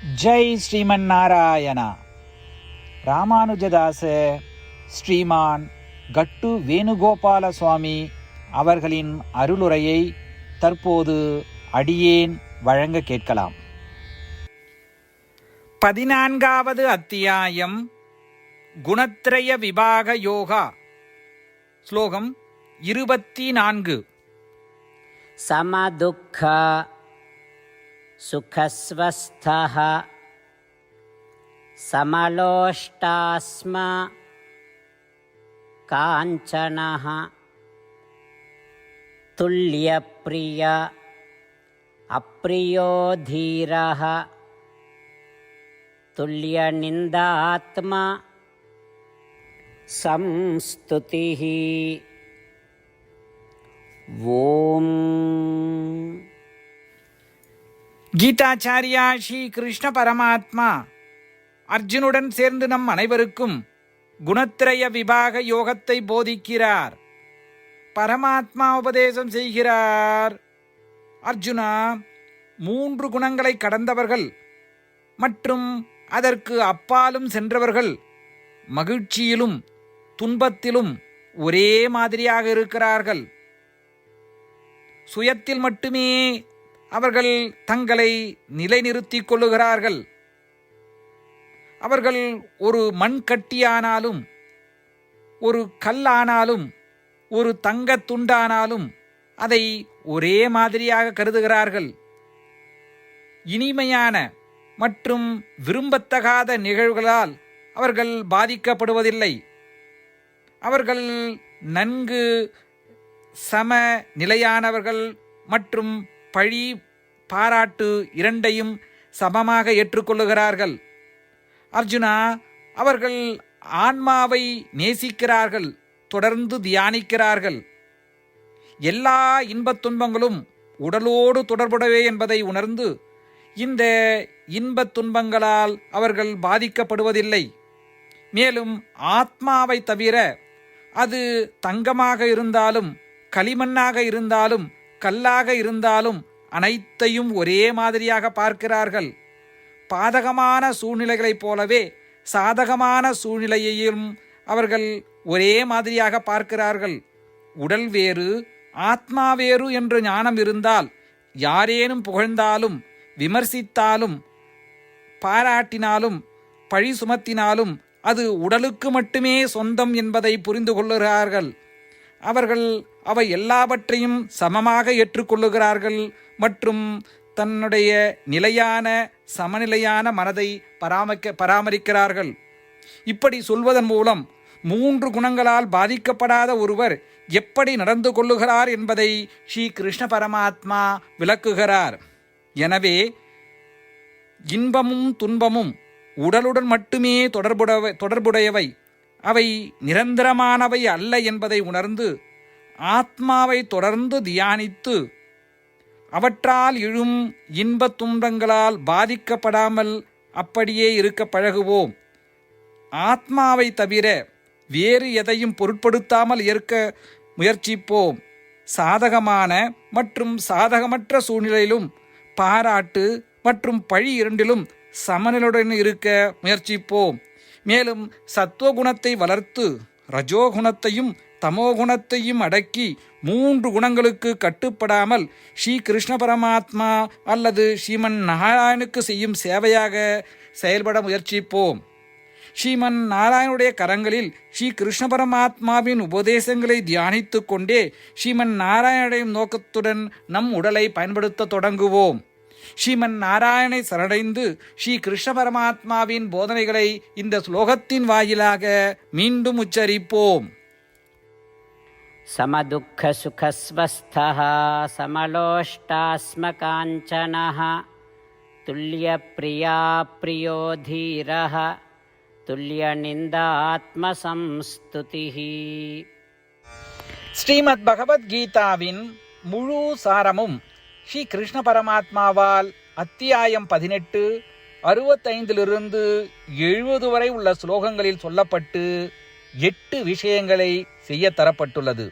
ஜெய் ஸ்ரீமன் நாராயணா ராமானுஜதாச ஸ்ரீமான் கட்டு வேணுகோபால சுவாமி அவர்களின் அருளுரையை தற்போது அடியேன் வழங்க கேட்கலாம். பதினான்காவது அத்தியாயம் குணத்ரய விபாக யோகா. ஸ்லோகம் இருபத்தி நான்கு. சமதுக்கா सुखस्वस्थः। समलोष्टास्म काञ्चनः। तुल्यप्रिय अप्रियो धीरः। तुल्यनिन्दात्मा संस्तुतिः। ॐ கீதாச்சாரியா ஸ்ரீ கிருஷ்ண பரமாத்மா. அர்ஜுனுடன் சேர்ந்து நம் அனைவருக்கும் குணத்திரய விபாக யோகத்தை போதிக்கிறார். பரமாத்மா உபதேசம் செய்கிறார். அர்ஜுனா மூன்று குணங்களை கடந்தவர்கள் மற்றும் அதற்கு அப்பாலும் சென்றவர்கள் மகிழ்ச்சியிலும் துன்பத்திலும் ஒரே மாதிரியாக இருக்கிறார்கள். சுயத்தில் மட்டுமே அவர்கள் தங்களை நிலைநிறுத்திக் கொள்ளுகிறார்கள். அவர்கள் ஒரு மண்கட்டியானாலும் ஒரு கல்லானாலும் ஒரு தங்கத் துண்டானாலும் அதை ஒரே மாதிரியாக கருதுகிறார்கள். இனிமையான மற்றும் விரும்பத்தகாத நிகழ்வுகளால் அவர்கள் பாதிக்கப்படுவதில்லை. அவர்கள் நன்கு சம நிலையானவர்கள் மற்றும் பழி பாராட்டு இரண்டையும் சமமாக ஏற்றுக்கொள்ளுகிறார்கள். அர்ஜுனா அவர்கள் ஆன்மாவை நேசிக்கிறார்கள் தொடர்ந்து தியானிக்கிறார்கள். எல்லா இன்பத் துன்பங்களும் உடலோடு தொடர்புடவே என்பதை உணர்ந்து இந்த இன்பத் துன்பங்களால் அவர்கள் பாதிக்கப்படுவதில்லை. மேலும் ஆத்மாவை தவிர அது தங்கமாக இருந்தாலும் களிமண்ணாக இருந்தாலும் கல்லாக இருந்தாலும் அனைத்தையும் ஒரே மாதிரியாக பார்க்கிறார்கள். பாதகமான சூழ்நிலைகளைப் போலவே சாதகமான சூழ்நிலையையும் அவர்கள் ஒரே மாதிரியாக பார்க்கிறார்கள். உடல் வேறு ஆத்மா வேறு என்று ஞானம் இருந்தால் யாரேனும் புகழ்ந்தாலும் விமர்சித்தாலும் பாராட்டினாலும் பழி சுமத்தினாலும் அது உடலுக்கு மட்டுமே சொந்தம் என்பதை புரிந்து கொள்ளுகிறார்கள். அவர்கள் அவை எல்லாவற்றையும் சமமாக ஏற்றுக்கொள்ளுகிறார்கள் மற்றும் தன்னுடைய நிலையான சமநிலையான மனதை பராமரிக்க பராமரிக்கிறார்கள். இப்படி சொல்வதன் மூலம் மூன்று குணங்களால் பாதிக்கப்படாத ஒருவர் எப்படி நடந்து கொள்ளுகிறார் என்பதை ஸ்ரீ கிருஷ்ண பரமாத்மா விளக்குகிறார். எனவே இன்பமும் துன்பமும் உடலுடன் மட்டுமே தொடர்புடவை தொடர்புடையவை. அவை நிரந்தரமானவை அல்ல என்பதை உணர்ந்து ஆத்மாவை தொடர்ந்து தியானித்து அவற்றால் எழும் இன்பத் துன்பங்களால் பாதிக்கப்படாமல் அப்படியே இருக்க பழகுவோம். ஆத்மாவை தவிர வேறு எதையும் பொருட்படுத்தாமல் இருக்க முயற்சிப்போம். சாதகமான மற்றும் சாதகமற்ற சூழ்நிலையிலும் பாராட்டு மற்றும் பழி இரண்டிலும் சமநிலையுடன் இருக்க முயற்சிப்போம். மேலும் சத்துவகுணத்தை வளர்த்து ரஜோகுணத்தையும் தமோகுணத்தையும் அடக்கி மூன்று குணங்களுக்கு கட்டுப்படாமல் ஸ்ரீ கிருஷ்ண பரமாத்மா அல்லது ஸ்ரீமன் நாராயணுக்கு செய்யும் சேவையாக செயல்பட முயற்சிப்போம். ஸ்ரீமன் நாராயணுடைய கரங்களில் ஸ்ரீ கிருஷ்ண பரமாத்மாவின் உபதேசங்களை தியானித்து கொண்டே ஸ்ரீமன் நாராயணுடைய நோக்கத்துடன் நம் உடலை பயன்படுத்த தொடங்குவோம். ஸ்ரீமன் நாராயணை சரணடைந்து ஸ்ரீ கிருஷ்ண பரமாத்மாவின் போதனைகளை இந்த ஸ்லோகத்தின் வாயிலாக மீண்டும் உச்சரிப்போம். समदुःखसुखस्वस्थः समलोष्टास्मकाञ्चनः तुल्यप्रियाप्रियो धीरः तुल्यनिन्दात्मसंस्तुतिः ஸ்ரீமத் பகவத்கீதாவின் முழு சாரமும் ஸ்ரீ கிருஷ்ண பரமாத்மாவால் அத்தியாயம் பதினெட்டு அறுபத்தைந்திலிருந்து எழுபது வரை உள்ள ஸ்லோகங்களில் சொல்லப்பட்டு எட்டு விஷயங்களை செய்ய தரப்பட்டுள்ளது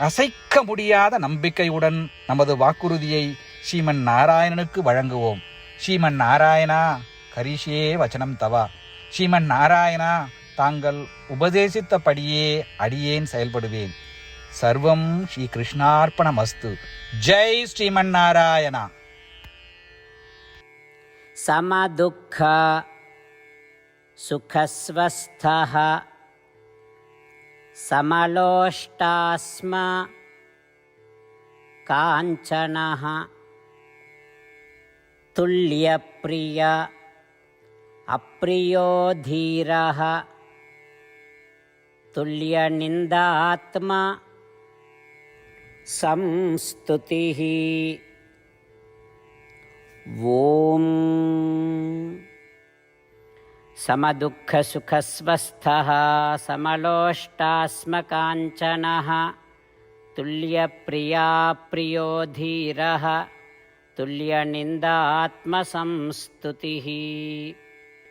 அசைக்க முடியாத நம்பிக்கையுடன் நமது வாக்குறுதியை ஸ்ரீமன் நாராயணனுக்கு வழங்குவோம் ஸ்ரீமன் நாராயணா கரிஷே வச்சனம் தவா ஸ்ரீமன் நாராயணா தாங்கள் உபதேசித்தபடியே அடியேன் செயல்படுவேன் சர்வம் ஸ்ரீ கிருஷ்ணார்ப்பணமஸ்து ஜெய் ஸ்ரீமன் நாராயணா समदुःख सुखस्वस्थः समलोष्टास्म काञ्चनः तुल्यप्रिय अप्रियो धीरः तुल्यनिन्दात्मा संस्तुतिः। ॐ समदुःखसुखस्वस्थः समलोष्टास्मकाञ्चनः तुल्यप्रिया प्रियो धीरः तुल्यनिन्दात्मसंस्तुतिः